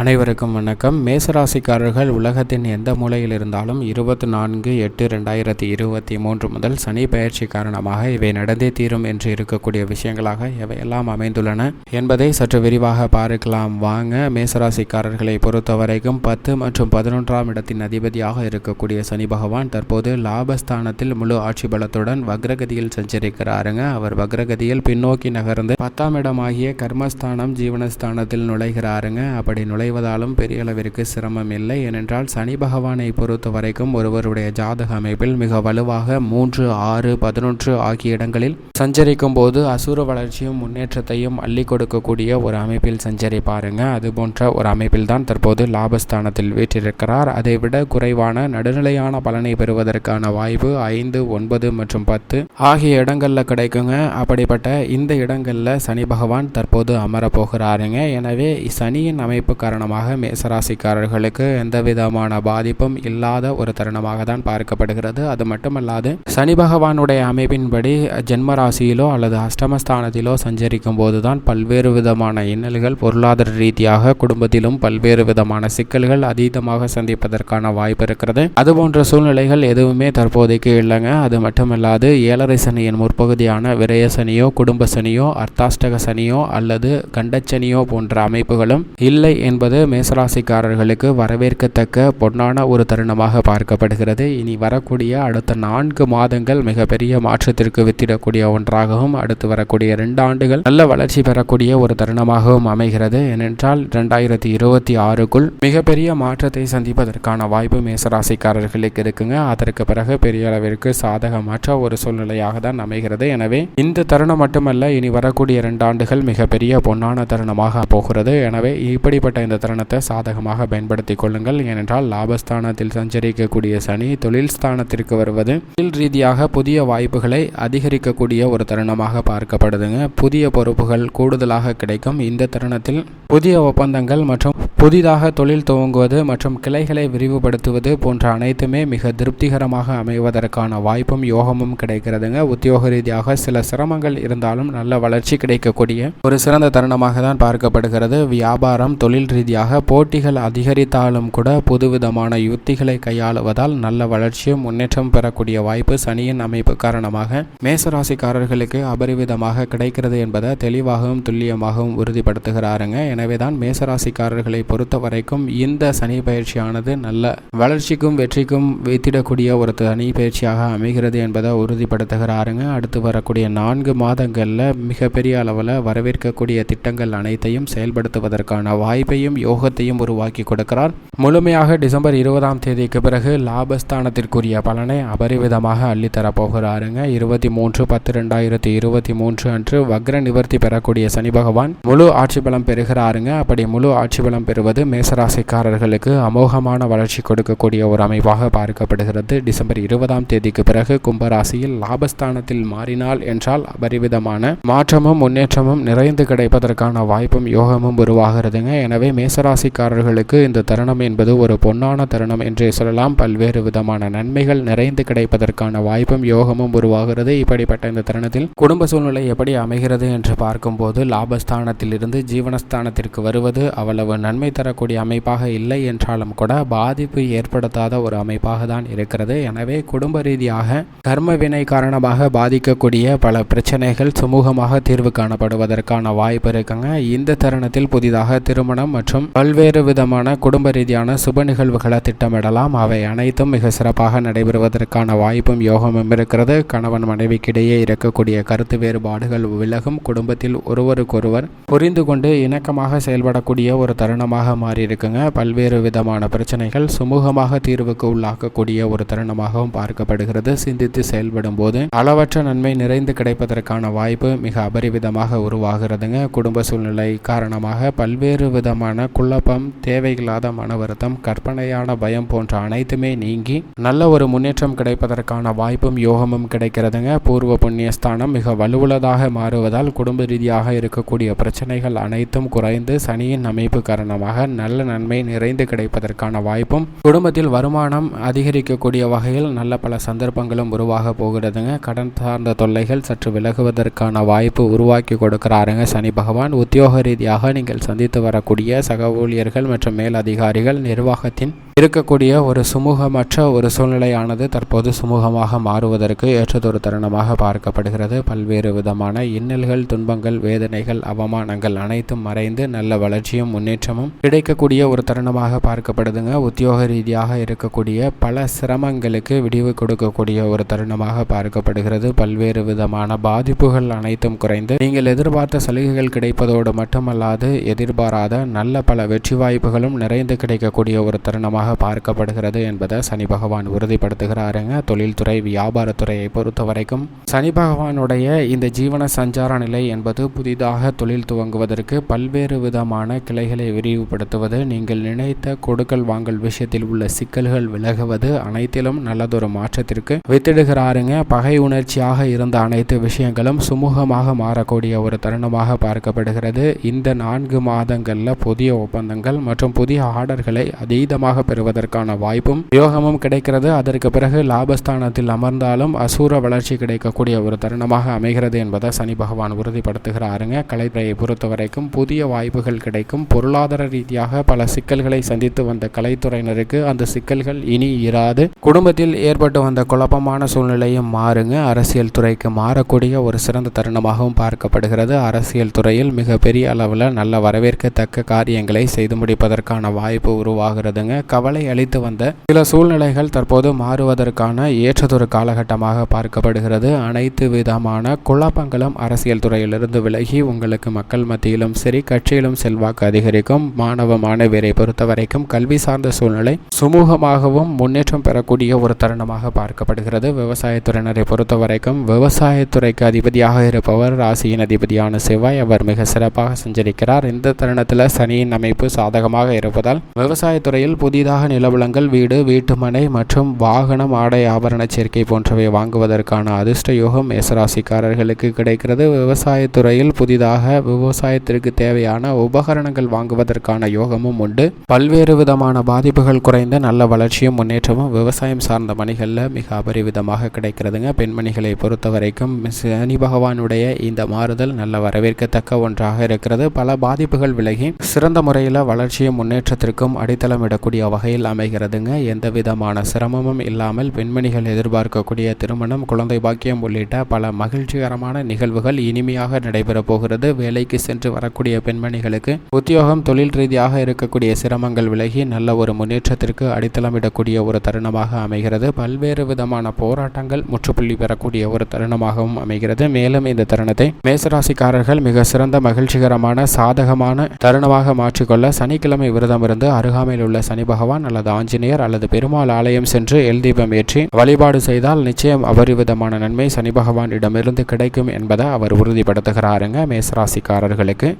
அனைவருக்கும் வணக்கம். மேசராசிக்காரர்கள் உலகத்தின் எந்த மூலையில் இருந்தாலும் இருபத்தி நான்கு எட்டு ரெண்டாயிரத்தி இருபத்தி மூன்று முதல் சனி பயிற்சி காரணமாக இவை நடந்தே தீரும் என்று இருக்கக்கூடிய விஷயங்களாக எவையெல்லாம் அமைந்துள்ளன என்பதை சற்று விரிவாக பார்க்கலாம். வாங்க மேசராசிக்காரர்களை பொறுத்தவரைக்கும் பத்து மற்றும் பதினொன்றாம் இடத்தின் அதிபதியாக இருக்கக்கூடிய சனி பகவான் தற்போது லாபஸ்தானத்தில் முழு ஆட்சி பலத்துடன் வக்ரகதியில் சஞ்சரிக்கிறாருங்க. அவர் வக்ரகதியில் பின்னோக்கி நகர்ந்து பத்தாம் இடமாகிய கர்மஸ்தானம் ஜீவனஸ்தானத்தில் நுழைகிறாருங்க. அப்படி நுழை அடைவதாலும் பெரிய அளவிற்கு சிரமம் இல்லை. ஏனென்றால் சனி பகவானை பொறுத்த வரைக்கும் ஒருவருடைய ஜாதக அமைப்பில் மிக வலுவாக மூன்று ஆறு பதினொன்று ஆகிய இடங்களில் சஞ்சரிக்கும் போது அசுர வளர்ச்சியும் முன்னேற்றத்தையும் அள்ளி கொடுக்கக்கூடிய ஒரு அமைப்பில் சஞ்சரிப்பாருங்க அது போன்ற ஒரு அமைப்பில் தான் தற்போது லாபஸ்தானத்தில் வீற்றிருக்கிறார். அதை விட குறைவான நடுநிலையான பலனை பெறுவதற்கான வாய்ப்பு ஐந்து ஒன்பது மற்றும் பத்து ஆகிய இடங்கள்ல கிடைக்குங்க. அப்படிப்பட்ட இந்த இடங்களில் சனி பகவான் தற்போது அமரப் போகிறாருங்க. எனவே சனியின் அமைப்பு காரணமாக மேசராசிக்காரர்களுக்கு எந்த விதமான பாதிப்பும் இல்லாத ஒரு தருணமாக தான் பார்க்கப்படுகிறது. அது மட்டுமல்லாது சனி பகவானுடைய அமைப்பின்படி ஜென்மராசியிலோ அல்லது அஷ்டமஸ்தானத்திலோ சஞ்சரிக்கும் போதுதான் பல்வேறு விதமான இன்னல்கள் பொருளாதார ரீதியாக குடும்பத்திலும் பல்வேறு விதமான சிக்கல்கள் அதீதமாக சந்திப்பதற்கான வாய்ப்பு இருக்கிறது. அதுபோன்ற சூழ்நிலைகள் எதுவுமே தற்போதைக்கு இல்லைங்க. அது மட்டுமல்லாது ஏழரை சனியின் முற்பகுதியான விரய சனியோ குடும்ப சனியோ அர்த்தாஷ்டக சனியோ அல்லது கண்டச்சனியோ போன்ற அமைப்புகளும் இல்லை என்பது மேசராசிக்காரர்களுக்கு வரவேற்கத்தக்க பொன்னான ஒரு தருணமாக பார்க்கப்படுகிறது. இனி வரக்கூடிய அடுத்த நான்கு மாதங்கள் மிகப்பெரிய மாற்றத்திற்கு வித்திடக்கூடிய ஒன்றாகவும் அடுத்து வரக்கூடிய ரெண்டு ஆண்டுகள் நல்ல வளர்ச்சி பெறக்கூடிய ஒரு தருணமாகவும் அமைகிறது. ஏனென்றால் இரண்டாயிரத்தி இருபத்தி ஆறுக்குள் மிகப்பெரிய மாற்றத்தை சந்திப்பதற்கான வாய்ப்பு மேசராசிக்காரர்களுக்கு இருக்குங்க. அதற்கு பிறகு பெரிய அளவிற்கு சாதகமாற்ற ஒரு சூழ்நிலையாக தான் அமைகிறது. எனவே இந்த தருணம் மட்டுமல்ல இனி வரக்கூடிய இரண்டு ஆண்டுகள் மிகப்பெரிய பொன்னான தருணமாக போகிறது. எனவே இப்படிப்பட்ட இந்த தருணத்தை சாதகமாக பயன்படுத்தி கொள்ளுங்கள். ஏனென்றால் லாபஸ்தானத்தில் சஞ்சரிக்கக்கூடிய சனி தொழில் ஸ்தானத்திற்கு வருவது தொழில் ரீதியாக புதிய வாய்ப்புகளை அதிகரிக்கக்கூடிய ஒரு தருணமாக பார்க்கப்படுதுங்க. புதிய பொறுப்புகள் கூடுதலாக கிடைக்கும். இந்த தருணத்தில் புதிய ஒப்பந்தங்கள் மற்றும் புதிதாக தொழில் துவங்குவது மற்றும் கிளைகளை விரிவுபடுத்துவது போன்ற அனைத்துமே மிக திருப்திகரமாக அமைவதற்கான வாய்ப்பும் யோகமும் கிடைக்கிறதுங்க. உத்தியோக ரீதியாக சில சிரமங்கள் இருந்தாலும் நல்ல வளர்ச்சி கிடைக்கக்கூடிய ஒரு சிறந்த தருணமாக தான் பார்க்கப்படுகிறது. வியாபாரம் தொழில் ரீதியாக போட்டிகள் அதிகரித்தாலும் கூட புதுவிதமான யுத்திகளை கையாளுவதால் நல்ல வளர்ச்சியும் முன்னேற்றம் பெறக்கூடிய வாய்ப்பு சனியின் அமைப்பு காரணமாக மேசராசிக்காரர்களுக்கு அபரிவிதமாக கிடைக்கிறது என்பதை தெளிவாகவும் துல்லியமாகவும் உறுதிப்படுத்துகிறாருங்க. எனவேதான் மேசராசிக்காரர்களை பொறுத்த வரைக்கும் இந்த சனி பயிற்சியானது நல்ல வளர்ச்சிக்கும் வெற்றிக்கும் வைத்திடக்கூடிய ஒரு சனி பயிற்சியாக அமைகிறது என்பதை உறுதிப்படுத்துகிறாருங்க. அடுத்து வரக்கூடிய நான்கு மாதங்களில் மிகப்பெரிய அளவில் வரவேற்கக்கூடிய திட்டங்கள் அனைத்தையும் செயல்படுத்துவதற்கான வாய்ப்பையும் யோகத்தையும் உருவாக்கி கொடுக்கிறார். முழுமையாக டிசம்பர் இருபதாம் தேதிக்கு பிறகு லாபஸ்தானத்திற்குரிய பலனை அபரிவிதமாக அள்ளித்தரப்போகிறாருங்க இருபத்தி மூன்று பத்து ரெண்டாயிரத்தி இருபத்தி மூன்று அன்று வக்ர நிவர்த்தி பெறக்கூடிய சனி பகவான் முழு ஆட்சி பலம் பெறுகிறாருங்க. அப்படி முழு ஆட்சி பலம் பெறுவது மேசராசிக்காரர்களுக்கு அமோகமான வளர்ச்சி கொடுக்கக்கூடிய ஒரு அமைப்பாக பார்க்கப்படுகிறது. டிசம்பர் இருபதாம் தேதிக்கு பிறகு கும்பராசியில் லாபஸ்தானத்தில் மாறினால் என்றால் அபரிவிதமான மாற்றமும் முன்னேற்றமும் நிறைந்து கிடைப்பதற்கான வாய்ப்பும் யோகமும் உருவாகிறதுங்க. எனவே மேசராசிக்காரர்களுக்கு இந்த தருணம் என்பது ஒரு பொன்னான தருணம் என்றே சொல்லலாம். பல்வேறு விதமான நன்மைகள் நிறைந்து கிடைப்பதற்கான வாய்ப்பும் யோகமும் உருவாகிறது. இப்படிப்பட்ட இந்த தருணத்தில் குடும்ப சூழ்நிலை எப்படி அமைகிறது என்று பார்க்கும்போது லாபஸ்தானத்தில் இருந்து ஜீவனஸ்தானத்திற்கு வருவது அவ்வளவு நன்மை தரக்கூடிய அமைப்பாக இல்லை என்றாலும் கூட பாதிப்பு ஏற்படுத்தாத ஒரு அமைப்பாக தான் இருக்கிறது. எனவே குடும்ப ரீதியாக கர்ம வினை காரணமாக பாதிக்கக்கூடிய பல பிரச்சனைகள் சுமூகமாக தீர்வு காணப்படுவதற்கான வாய்ப்பு இருக்குங்க. இந்த தருணத்தில் புதிதாக திருமணம் மற்றும் மற்றும் பல்வேறு விதமான குடும்ப ரீதியான சுப நிகழ்வுகளை திட்டமிடலாம். அவை அனைத்தும் மிக சிறப்பாக நடைபெறுவதற்கான வாய்ப்பும் யோகமும் இருக்கிறது. கணவன் மனைவிக்கிடையே இருக்கக்கூடிய கருத்து வேறுபாடுகள் விலகும். குடும்பத்தில் ஒருவருக்கொருவர் புரிந்து கொண்டு இணக்கமாக செயல்படக்கூடிய ஒரு தருணமாக மாறியிருக்குங்க. பல்வேறு விதமான பிரச்சனைகள் சுமூகமாக தீர்வுக்கு உள்ளாக்கக்கூடிய ஒரு தருணமாகவும் பார்க்கப்படுகிறது. சிந்தித்து செயல்படும் போது அளவற்ற நன்மை நிறைந்து கிடைப்பதற்கான வாய்ப்பு மிக அபரிவிதமாக உருவாகிறதுங்க. குடும்ப சூழ்நிலை காரணமாக பல்வேறு விதமான குழப்பம் தேவையில்லாத மன வருத்தம் கற்பனையான பயம் போன்ற அனைத்துமே நீங்கி நல்ல ஒரு முன்னேற்றம் கிடைப்பதற்கான வாய்ப்பும் யோகமும் கிடைக்கிறதுங்க. பூர்வ புண்ணியஸ்தானம் மிக வலுவுள்ளதாக மாறுவதால் குடும்ப ரீதியாக இருக்கக்கூடிய பிரச்சனைகள் அனைத்தும் குறைந்து சனியின் அமைப்பு காரணமாக நல்ல நன்மை நிறைந்து கிடைப்பதற்கான வாய்ப்பும் குடும்பத்தில் வருமானம் அதிகரிக்கக்கூடிய வகையில் நல்ல பல சந்தர்ப்பங்களும் உருவாக போகிறதுங்க. கடன் சார்ந்த தொல்லைகள் சற்று விலகுவதற்கான வாய்ப்பு உருவாக்கி கொடுக்கிறாருங்க சனி பகவான். உத்தியோக ரீதியாக நீங்கள் சந்தித்து வரக்கூடிய சக ஊழியர்கள் மற்றும் மேலதிகாரிகள் நிர்வாகத்தின் இருக்கக்கூடிய ஒரு சுமூகமற்ற ஒரு சூழ்நிலையானது தற்போது சுமூகமாக மாறுவதற்கு ஏற்றதொரு தருணமாக பார்க்கப்படுகிறது. பல்வேறு விதமான இன்னல்கள் துன்பங்கள் வேதனைகள் அவமானங்கள் அனைத்தும் மறைந்து நல்ல வளர்ச்சியும் முன்னேற்றமும் கிடைக்கக்கூடிய ஒரு தருணமாக பார்க்கப்படுதுங்க. உத்தியோக ரீதியாக இருக்கக்கூடிய பல சிரமங்களுக்கு விடிவு கொடுக்கக்கூடிய ஒரு தருணமாக பார்க்கப்படுகிறது. பல்வேறு விதமான பாதிப்புகள் அனைத்தும் குறைந்து நீங்கள் எதிர்பார்த்த சலுகைகள் கிடைப்பதோடு மட்டுமல்லாது எதிர்பாராத நல்ல பல வெற்றி வாய்ப்புகளும் நிறைந்து கிடைக்கக்கூடிய ஒரு தருணமாக பார்க்கப்படுகிறது என்பதை சனி பகவான் உறுதிப்படுத்துகிறாருங்க. தொழில்துறை வியாபாரத்துறையை பொறுத்த வரைக்கும் சனி பகவானுடைய இந்த ஜீவன சஞ்சார நிலை என்பது புதிதாக தொழில் துவங்குவதற்கு பல்வேறு விதமான கிளைகளை விரிவுபடுத்துவது நீங்கள் நினைத்த கொடுக்கல் வாங்கல் விஷயத்தில் உள்ள சிக்கல்கள் விலகுவது அனைத்திலும் நல்லதொரு மாற்றத்திற்கு வித்திடுகிறாருங்க. பகை உணர்ச்சியாக இருந்த அனைத்து விஷயங்களும் சுமூகமாக மாறக்கூடிய ஒரு தருணமாக பார்க்கப்படுகிறது. இந்த நான்கு மாதங்களில் புதிய ஒப்பந்தங்கள் மற்றும் புதிய ஆர்டர்களை அதீதமாக பெறுவதற்கான வாய்ப்பும் யோகமும் கிடைக்கிறது. அதற்கு பிறகு லாபஸ்தானத்தில் அமர்ந்தாலும் அசூர வளர்ச்சி கிடைக்கக்கூடிய ஒரு தருணமாக அமைகிறது என்பதை சனி பகவான் உறுதிப்படுத்துகிறாருங்க. கலைத்துறையை பொறுத்த வரைக்கும் புதிய வாய்ப்புகள் கிடைக்கும். பொருளாதார ரீதியாக பல சிக்கல்களை சந்தித்து வந்த கலைத்துறையினருக்கு அந்த சிக்கல்கள் இனி இராது. குடும்பத்தில் ஏற்பட்டு வந்த குழப்பமான சூழ்நிலையும் மாறுங்க. அரசியல் துறைக்கு மாறக்கூடிய ஒரு சிறந்த தருணமாகவும் பார்க்கப்படுகிறது. அரசியல் துறையில் மிகப்பெரிய அளவில் நல்ல வரவேற்கத்தக்க காரியங்களை செய்து முடிப்பதற்கான வாய்ப்பு உருவாகிறதுங்க. கவலை அளித்து வந்த சில சூழ்நிலைகள் தற்போது மாறுவதற்கான ஏற்றதொரு காலகட்டமாக பார்க்கப்படுகிறது. அனைத்து விதமான குழப்பங்களும் அரசியல் துறையிலிருந்து விலகி உங்களுக்கு மக்கள் மத்தியிலும் சரி கட்சியிலும் செல்வாக்கு அதிகரிக்கும். மாணவ மாணவியரை பொறுத்த வரைக்கும் கல்வி சார்ந்த சூழ்நிலை சுமூகமாகவும் முன்னேற்றம் பெறக்கூடிய ஒரு தருணமாக பார்க்கப்படுகிறது. விவசாயத்துறையினரை பொறுத்த வரைக்கும் விவசாயத்துறைக்கு அதிபதியாக இருப்பவர் ராசியின் அதிபதியான செவ்வாய். அவர் மிக சிறப்பாக சஞ்சரிக்கிறார். இந்த தருணத்தில் சனியின் அமைப்பு சாதகமாக இருப்பதால் விவசாயத்துறையில் புதிதாக நிலவளங்கள் வீடு வீட்டுமனை மற்றும் வாகனம் ஆடை ஆபரண சேர்க்கை போன்றவை வாங்குவதற்கான அதிர்ஷ்ட யோகம் மேசராசிக்காரர்களுக்கு கிடைக்கிறது. விவசாயத்துறையில் புதிதாக விவசாயத்திற்கு தேவையான உபகரணங்கள் வாங்குவதற்கான யோகமும் உண்டு. பல்வேறு விதமான பாதிப்புகள் குறைந்த நல்ல வளர்ச்சியும் முன்னேற்றமும் விவசாயம் சார்ந்த பணிகளில் மிக அபரிவிதமாக கிடைக்கிறதுங்க. பெண்மணிகளை பொறுத்த வரைக்கும் சனி பகவானுடைய இந்த மாறுதல் நல்ல வரவேற்கத்தக்க ஒன்றாக இருக்கிறது. பல பாதிப்புகள் விலகி சிறந்த முறையில் வளர்ச்சியும் முன்னேற்றத்திற்கும் அடித்தளமிடக்கூடிய வகையில் அமைகிறதுங்க. எந்த விதமான சிரமமும் இல்லாமல் பெண்மணிகள் எதிர்பார்க்கக்கூடிய திருமணம் குழந்தை பாக்கியம் உள்ளிட்ட பல மகிழ்ச்சிகரமான நிகழ்வுகள் இனிமையாக நடைபெறப் போகிறது. வேலைக்கு சென்று வரக்கூடிய பெண்மணிகளுக்கு உத்தியோகம் தொழில் ரீதியாக இருக்கக்கூடிய சிரமங்கள் விலகி நல்ல ஒரு முன்னேற்றத்திற்கு அடித்தளமிடக்கூடிய ஒரு தருணமாக அமைகிறது. பல்வேறு விதமான போராட்டங்கள் முற்றுப்புள்ளி பெறக்கூடிய ஒரு தருணமாகவும் அமைகிறது. மேலும் இந்த தருணத்தை மேசராசிக்காரர்கள் மிக சிறந்த மகிழ்ச்சிகரமான சாதகமான தருணமாக மாற்றிக்கொள்ள சனிக்கிழமை விரதம் இருந்து அருகாமையில் உள்ள சனி பகவான் அல்லது ஆஞ்சநேயர் அல்லது பெருமாள் ஆலயம் சென்று எல்தீபம் ஏற்றி வழிபாடு செய்தால் நிச்சயம் அபரிவிதமான நன்மை சனி பகவானிடமிருந்து கிடைக்கும் என்பதை அவர் உறுதிப்படுத்துகிறாருங்க மேசராசிக்காரர்களுக்கு